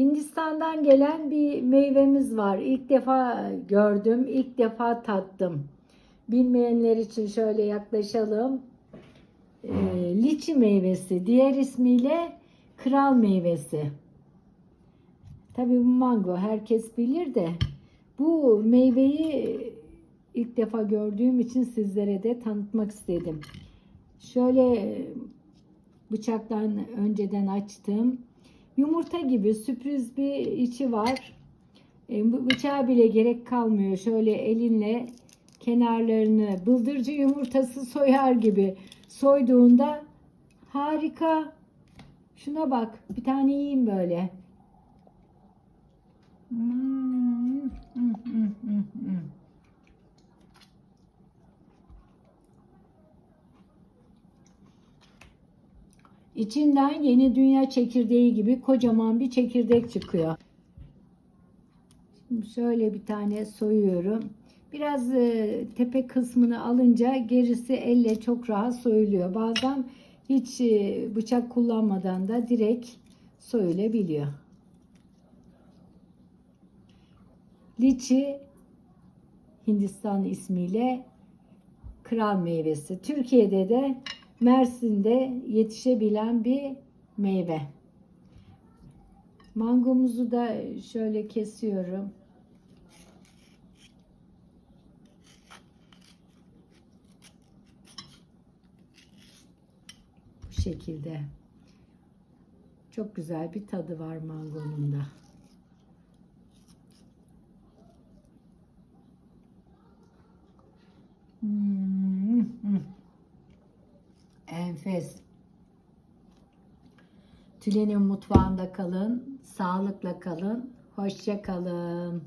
Hindistan'dan gelen bir meyvemiz var. İlk defa gördüm, ilk defa tattım. Bilmeyenler için şöyle yaklaşalım. Ee, liçi meyvesi, diğer ismiyle kral meyvesi. Tabii bu mango herkes bilir de bu meyveyi ilk defa gördüğüm için sizlere de tanıtmak istedim. Şöyle bıçaktan önceden açtım. Yumurta gibi sürpriz bir içi var. E, bıçağa bile gerek kalmıyor. Şöyle elinle kenarlarını bıldırcı yumurtası soyar gibi soyduğunda harika. Şuna bak. Bir tane yiyeyim böyle. Hmm, hmm, hmm, hmm, hmm. İçinden yeni dünya çekirdeği gibi kocaman bir çekirdek çıkıyor. Şimdi şöyle bir tane soyuyorum. Biraz e, tepe kısmını alınca gerisi elle çok rahat soyuluyor. Bazen hiç e, bıçak kullanmadan da direkt soyulabiliyor. Liçi Hindistan ismiyle kral meyvesi. Türkiye'de de Mersin'de yetişebilen bir meyve. Mangomuzu da şöyle kesiyorum. Bu şekilde. Çok güzel bir tadı var mangonun da. Hmm, hmm. Enfes. Tülin'in mutfağında kalın, sağlıkla kalın, hoşça kalın.